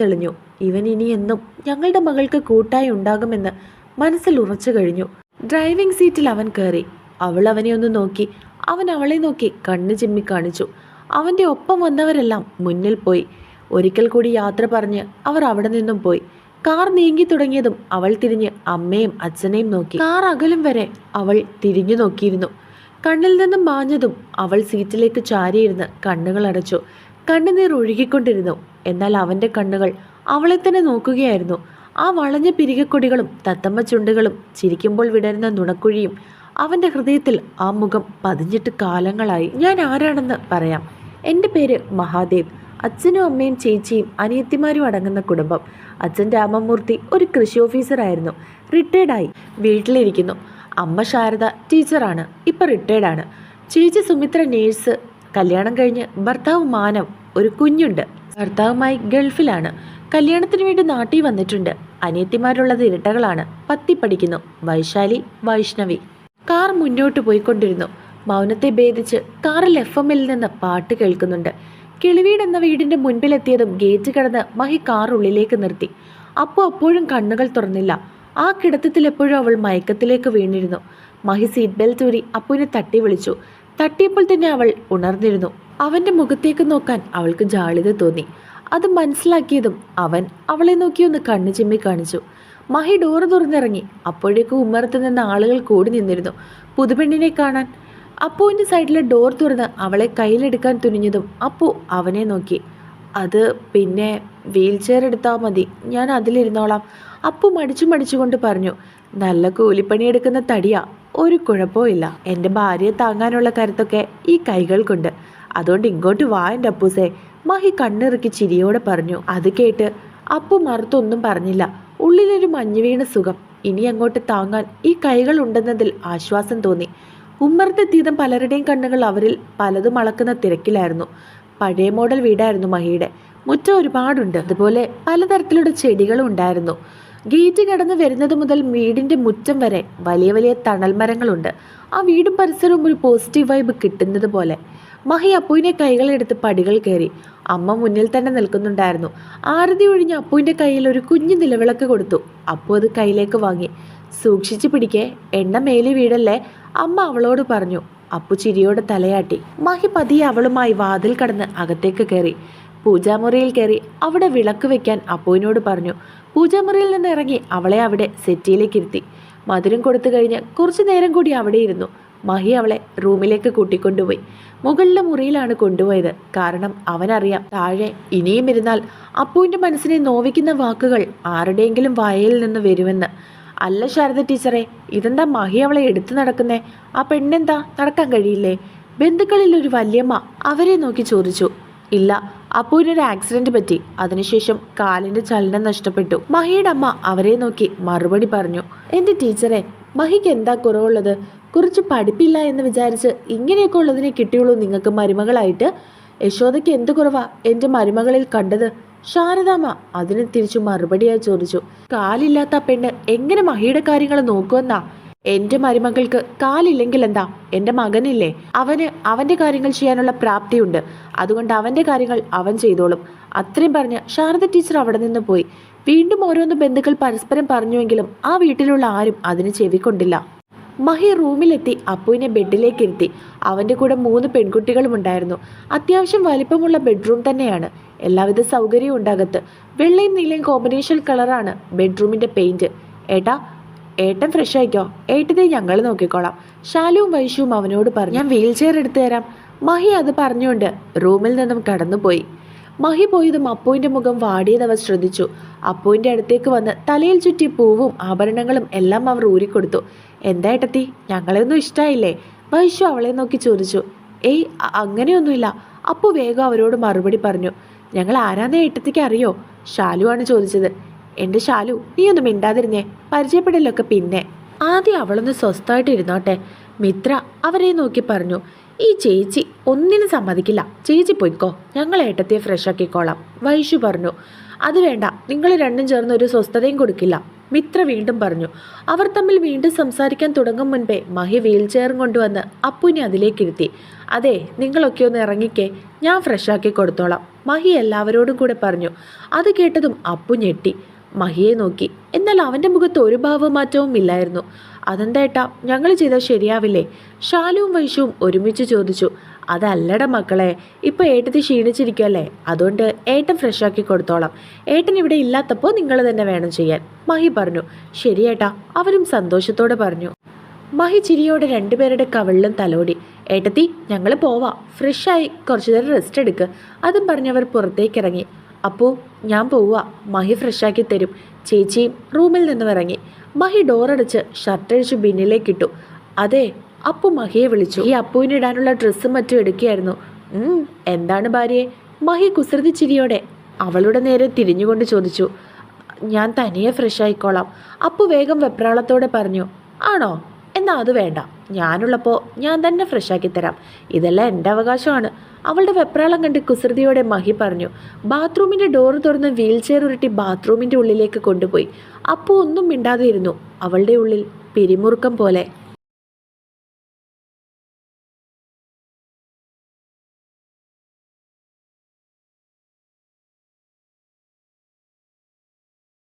തെളിഞ്ഞു. ഇവൻ ഇനി എന്നും ഞങ്ങളുടെ മകൾക്ക് കൂട്ടായി ഉണ്ടാകുമെന്ന് മനസ്സിൽ ഉറച്ചു കഴിഞ്ഞു. ഡ്രൈവിംഗ് സീറ്റിൽ അവൻ കയറി. അവൾ അവനെ ഒന്ന് നോക്കി. അവൻ അവളെ നോക്കി കണ്ണു ചിമ്മി കാണിച്ചു. അവന്റെ ഒപ്പം വന്നവരെല്ലാം മുന്നിൽ പോയി. ഒരിക്കൽ കൂടി യാത്ര പറഞ്ഞ് അവർ അവിടെ നിന്നും പോയി. കാർ നീങ്ങി തുടങ്ങിയതും അവൾ തിരിഞ്ഞ് അമ്മയും അച്ഛനെയും നോക്കി. കാർ അകലും വരെ അവൾ തിരിഞ്ഞു നോക്കിയിരുന്നു. കണ്ണിൽ നിന്നും മാഞ്ഞതും അവൾ സീറ്റിലേക്ക് ചാരിയിരുന്ന് കണ്ണുകൾ അടച്ചു. കണ്ണുനീർ ഒഴുകിക്കൊണ്ടിരുന്നു. എന്നാൽ അവന്റെ കണ്ണുകൾ അവളെ തന്നെ നോക്കുകയായിരുന്നു. ആ വളഞ്ഞ പിരികക്കൊടികളും തത്തമ്മ ചുണ്ടുകളും ചിരിക്കുമ്പോൾ വിടരുന്ന നുണക്കുഴിയും അവന്റെ ഹൃദയത്തിൽ ആ മുഖം പതിഞ്ഞിട്ട് കാലങ്ങളായി. ഞാൻ ആരാണെന്ന് പറയാം. എന്റെ പേര് മഹാദേവ്. അച്ഛനും അമ്മയും ചേച്ചിയും അനിയത്തിമാരും അടങ്ങുന്ന കുടുംബം. അച്ഛൻ രാമമൂർത്തി ഒരു കൃഷി ഓഫീസറായിരുന്നു റിട്ടയർഡായി വീട്ടിലിരിക്കുന്നു. അമ്മ ശാരദ ടീച്ചറാണ് ഇപ്പം റിട്ടയർഡാണ് ചേച്ചി സുമിത്ര നേഴ്സ് കല്യാണം കഴിഞ്ഞ് ഭർത്താവ് മാനവ്. ഒരു കുഞ്ഞുണ്ട്. ഭർത്താവുമായി ഗൾഫിലാണ്. കല്യാണത്തിന് വേണ്ടി നാട്ടിൽ വന്നിട്ടുണ്ട്. അനിയത്തിമാരുള്ളത് ഇരട്ടകളാണ്. പത്തി പഠിക്കുന്നു. വൈശാലി വൈഷ്ണവി. കാർ മുന്നോട്ട് പോയിക്കൊണ്ടിരുന്നു. മൗനത്തെ ഭേദിച്ച് കാറിൽ എഫ് എമ്മിൽ നിന്ന് പാട്ട് കേൾക്കുന്നുണ്ട്. കിളിവീട് എന്ന വീടിന്റെ മുൻപിലെത്തിയതും ഗേറ്റ് കടന്ന് മഹി കാർ ഉള്ളിലേക്ക് നിർത്തി. അപ്പോൾ അപ്പോഴും കണ്ണുകൾ തുറന്നില്ല. ആ കിടത്തത്തിൽ എപ്പോഴും അവൾ മയക്കത്തിലേക്ക് വീണിരുന്നു. മഹി സീറ്റ് ബെൽറ്റ് ഊരി അപ്പുവിനെ തട്ടി വിളിച്ചു. തട്ടിയപ്പോൾ തന്നെ അവൾ ഉണർന്നിരുന്നു. അവന്റെ മുഖത്തേക്ക് നോക്കാൻ അവൾക്ക് ജാളിത തോന്നി. അത് മനസ്സിലാക്കിയതും അവൻ അവളെ നോക്കി ഒന്ന് കണ്ണു ചിമ്മി കാണിച്ചു. മഹി ഡോറ് തുറന്നിറങ്ങി. അപ്പോഴേക്കും ഉമ്മറത്ത് നിന്ന് ആളുകൾ കൂടി നിന്നിരുന്നു. പുതുപെണ്ണിനെ കാണാൻ. അപ്പുവിന്റെ സൈഡിലെ ഡോർ തുറന്ന് അവളെ കയ്യിലെടുക്കാൻ തുനിഞ്ഞതും അപ്പു അവനെ നോക്കി. അത് പിന്നെ വീൽ ചെയർ എടുത്താൽ മതി. ഞാൻ അതിലിരുന്നോളാം. അപ്പു മടിച്ചു മടിച്ചുകൊണ്ട് പറഞ്ഞു നല്ല കൂലിപ്പണിയെടുക്കുന്ന തടിയാ. ഒരു കുഴപ്പമില്ല എന്റെ ഭാര്യയെ താങ്ങാനുള്ള കരുത്തൊക്കെ ഈ കൈകൾക്കുണ്ട്. അതുകൊണ്ട് ഇങ്ങോട്ട് വാ എന്റെ അപ്പൂസേ. മഹി കണ്ണിറുക്കി ചിരിയോടെ പറഞ്ഞു. അത് കേട്ട് അപ്പു മറുത്തൊന്നും പറഞ്ഞില്ല. ഉള്ളിലൊരു മഞ്ഞു വീണ സുഖം. ഇനി അങ്ങോട്ട് താങ്ങാൻ ഈ കൈകൾ ഉണ്ടെന്നതിൽ ആശ്വാസം തോന്നി. ഉമ്മറത്തെത്തിയതും പലരുടെയും കണ്ണുകൾ അവരിൽ പലതും അളക്കുന്ന തിരക്കിലായിരുന്നു. പഴയ മോഡൽ വീടായിരുന്നു മഹിയുടെ. മുറ്റം ഒരുപാടുണ്ട്. അതുപോലെ പലതരത്തിലുള്ള ചെടികളും ഉണ്ടായിരുന്നു. ഗേറ്റ് കടന്ന് വരുന്നത് മുതൽ വീടിന്റെ മുറ്റം വരെ വലിയ വലിയ തണൽ മരങ്ങളുണ്ട്. ആ വീടും പരിസരവും ഒരു പോസിറ്റീവ് വൈബ് കിട്ടുന്നത് പോലെ. മഹി അപ്പുവിനെ കൈകളെടുത്ത് പടികൾ കയറി. അമ്മ മുന്നിൽ തന്നെ നിൽക്കുന്നുണ്ടായിരുന്നു. ആരതി ഒഴിഞ്ഞ് അപ്പുവിന്റെ കയ്യിൽ ഒരു കുഞ്ഞു നിലവിളക്ക് കൊടുത്തു. അപ്പു അത് കയ്യിലേക്ക് വാങ്ങി. സൂക്ഷിച്ചു പിടിക്കേ എണ്ണ മേലി വീടല്ലേ അമ്മ അവളോട് പറഞ്ഞു. അപ്പു ചിരിയോട് തലയാട്ടി. മഹി പതിയെ അവളുമായി വാതിൽ കടന്ന് അകത്തേക്ക് കയറി. പൂജാമുറിയിൽ കയറി അവിടെ വിളക്ക് വെക്കാൻ അപ്പുവിനോട് പറഞ്ഞു. പൂജാമുറിയിൽ നിന്ന് ഇറങ്ങി അവളെ അവിടെ സെറ്റിയിലേക്ക് ഇരുത്തി. മധുരം കൊടുത്തു കഴിഞ്ഞ് കുറച്ചു നേരം കൂടി അവിടെ ഇരുന്നു. മഹി അവളെ റൂമിലേക്ക് കൂട്ടിക്കൊണ്ടുപോയി. മുകളിലെ മുറിയിലാണ് കൊണ്ടുപോയത്. കാരണം അവനറിയാം താഴെ ഇനിയും ഇരുന്നാൽ അപ്പുവിന്റെ മനസ്സിനെ നോവിക്കുന്ന വാക്കുകൾ ആരുടെയെങ്കിലും വായയിൽ നിന്ന് വരുമെന്ന്. അല്ല ശാരദ ടീച്ചറെ ഇതെന്താ മഹി അവളെ എടുത്തു നടക്കുന്നേ? ആ പെണ്ണെന്താ? നടക്കാൻ കഴിയില്ലേ? ബന്ധുക്കളിൽ ഒരു വല്യമ്മ അവരെ നോക്കി ചോദിച്ചു. ഇല്ല അപ്പുവിനൊരു ആക്സിഡന്റ് പറ്റി. അതിനുശേഷം കാലിന്റെ ചലനം നഷ്ടപ്പെട്ടു. മഹിയുടെ അമ്മ അവരെ നോക്കി മറുപടി പറഞ്ഞു എന്റെ ടീച്ചറെ മഹിക്ക് എന്താ കുറവുള്ളത്? കുറച്ച് പഠിപ്പില്ല എന്ന് വിചാരിച്ച് ഇങ്ങനെയൊക്കെ ഉള്ളതിനെ കിട്ടിയുള്ളൂ നിങ്ങൾക്ക് മരുമകളായിട്ട്. യശോദയ്ക്ക് എന്ത് കുറവാ? എന്റെ മരുമകളിൽ കണ്ടത്? ശാരദാമ്മ അതിന് തിരിച്ചു മറുപടിയായി ചോദിച്ചു കാലില്ലാത്ത പെണ്ണ് എങ്ങനെ മഹിയുടെ കാര്യങ്ങൾ നോക്കുമെന്നാ? എന്റെ മരുമകൾക്ക് കാലില്ലെങ്കിൽ എന്താ? എന്റെ മകനില്ലേ. അവന് അവന്റെ കാര്യങ്ങൾ ചെയ്യാനുള്ള പ്രാപ്തിയുണ്ട്. അതുകൊണ്ട് അവന്റെ കാര്യങ്ങൾ അവൻ ചെയ്തോളും. അത്രയും പറഞ്ഞ് ശാരദ ടീച്ചർ അവിടെ നിന്ന് പോയി. വീണ്ടും ഓരോന്ന് ബന്ധുക്കൾ പരസ്പരം പറഞ്ഞുവെങ്കിലും ആ വീട്ടിലുള്ള ആരും അതിന് ചെവിക്കൊണ്ടില്ല. മഹി റൂമിലെത്തി അപ്പുവിനെ ബെഡിലേക്ക് ഇരുത്തി. അവന്റെ കൂടെ മൂന്ന് പെൺകുട്ടികളും ഉണ്ടായിരുന്നു. അത്യാവശ്യം വലിപ്പമുള്ള ബെഡ്റൂം തന്നെയാണ്. എല്ലാവിധ സൗകര്യവും ഉണ്ടാകത്ത് വെള്ളയും നീലയും കോമ്പിനേഷൻ കളറാണ് ബെഡ്റൂമിന്റെ പെയിന്റ്. ഏട്ടാ ഏട്ടൻ ഫ്രഷ് ആയിക്കോ? ഏട്ടനെ ഞങ്ങൾ നോക്കിക്കോളാം. ശാലുവും വൈശുവും അവനോട് പറഞ്ഞു ഞാൻ വീൽ ചെയർ എടുത്തു തരാം. മഹി അത് പറഞ്ഞുകൊണ്ട് റൂമിൽ നിന്നും കടന്നുപോയി. മഹി പോയതും അപ്പുവിന്റെ മുഖം വാടിയത് അവർ ശ്രദ്ധിച്ചു. അപ്പുവിന്റെ അടുത്തേക്ക് വന്ന് തലയിൽ ചുറ്റി പൂവും ആഭരണങ്ങളും എല്ലാം അവർ ഊരിക്കൊടുത്തു. എന്താ ഏട്ടത്തി ഞങ്ങളെയൊന്നും ഇഷ്ടമായില്ലേ വൈശു അവളെ നോക്കി ചോദിച്ചു. ഏയ് അങ്ങനെയൊന്നുമില്ല. അപ്പു വേഗം അവരോട് മറുപടി പറഞ്ഞു. ഞങ്ങൾ ആരാന്നേ ഏട്ടത്തിക്ക് അറിയോ? ഷാലുവാണ് ചോദിച്ചത്. എന്റെ ശാലു നീ ഒന്ന് മിണ്ടാതിരുന്നേ. പരിചയപ്പെടലൊക്കെ പിന്നെ. ആദ്യം അവളൊന്ന് സ്വസ്ഥമായിട്ട് ഇരുന്നോട്ടെ. മിത്ര അവരെ നോക്കി പറഞ്ഞു ഈ ചേച്ചി ഒന്നിനും സമ്മതിക്കില്ല. ചേച്ചി പൊയ്ക്കോ. ഞങ്ങൾ ഏട്ടത്തെ ഫ്രഷ് ആക്കിക്കോളാം. വൈഷു പറഞ്ഞു അത് വേണ്ട. നിങ്ങൾ രണ്ടും ചേർന്ന് ഒരു സ്വസ്ഥതയും കൊടുക്കില്ല. മിത്ര വീണ്ടും പറഞ്ഞു അവർ തമ്മിൽ വീണ്ടും സംസാരിക്കാൻ തുടങ്ങും മുൻപേ മഹി വീൽ ചെയറും കൊണ്ടുവന്ന് അപ്പുവിനെ അതിലേക്കിരുത്തി അതെ നിങ്ങളൊക്കെ ഒന്ന് ഇറങ്ങിക്കേ. ഞാൻ ഫ്രഷ് ആക്കി കൊടുത്തോളാം. മഹി എല്ലാവരോടും കൂടെ പറഞ്ഞു അത് കേട്ടതും അപ്പു ഞെട്ടി. മഹിയെ നോക്കി. എന്നാൽ അവന്റെ മുഖത്ത് ഒരു ഭാവമാറ്റവും ഇല്ലായിരുന്നു. അതെന്തേട്ടാ ഞങ്ങൾ ചെയ്താൽ ശരിയാവില്ലേ? ഷാലുവും വൈശുവും ഒരുമിച്ച് ചോദിച്ചു. അതല്ലട മക്കളെ ഇപ്പോൾ ഏട്ടത്തി ക്ഷീണിച്ചിരിക്കുമല്ലേ അതുകൊണ്ട് ഏട്ടൻ ഫ്രഷാക്കി കൊടുത്തോളാം. ഏട്ടൻ ഇവിടെ ഇല്ലാത്തപ്പോൾ നിങ്ങൾ തന്നെ വേണം ചെയ്യാൻ. മഹി പറഞ്ഞു. ശരിയേട്ടാ അവരും സന്തോഷത്തോടെ പറഞ്ഞു. മഹി ചിരിയോടെ രണ്ടുപേരുടെ കവിളിലും തലോടി. ഏട്ടത്തി ഞങ്ങൾ പോവാം. ഫ്രഷായി കുറച്ചു നേരം റെസ്റ്റ് എടുക്കുക അതും പറഞ്ഞവർ പുറത്തേക്ക് അപ്പോ ഞാൻ പോവുക. മഹി ഫ്രഷാക്കി തരും. ചേച്ചിയും റൂമിൽ നിന്നും ഇറങ്ങി. മഹി ഡോറടച്ച് ഷർട്ടഴിച്ച് ബിന്നിലേക്കിട്ടു അതെ അപ്പു മഹിയെ വിളിച്ചു. ഈ അപ്പുവിന് ഇടാനുള്ള ഡ്രസ്സും മറ്റും എടുക്കുകയായിരുന്നു. എന്താണ് ഭാര്യയെ മഹി കുസൃതി ചിരിയോടെ അവളുടെ നേരെ തിരിഞ്ഞുകൊണ്ട് ചോദിച്ചു. ഞാൻ തനിയെ ഫ്രഷ് ആയിക്കോളാം. അപ്പു വേഗം വെപ്രാളത്തോടെ പറഞ്ഞു. ആണോ? എന്നാൽ അത് വേണ്ട. ഞാനുള്ളപ്പോൾ ഞാൻ തന്നെ ഫ്രഷാക്കി തരാം. ഇതെല്ലാം എന്റെ അവകാശമാണ്. അവളുടെ വെപ്രാളം കണ്ട് കുസൃതിയോടെ മഹി പറഞ്ഞു ബാത്റൂമിന്റെ ഡോർ തുറന്ന് വീൽ ചെയർ ഉരുട്ടി ബാത്റൂമിന്റെ ഉള്ളിലേക്ക് കൊണ്ടുപോയി. അപ്പോൾ ഒന്നും മിണ്ടാതെ ഇരുന്നു. അവളുടെ ഉള്ളിൽ പിരിമുറുക്കം പോലെ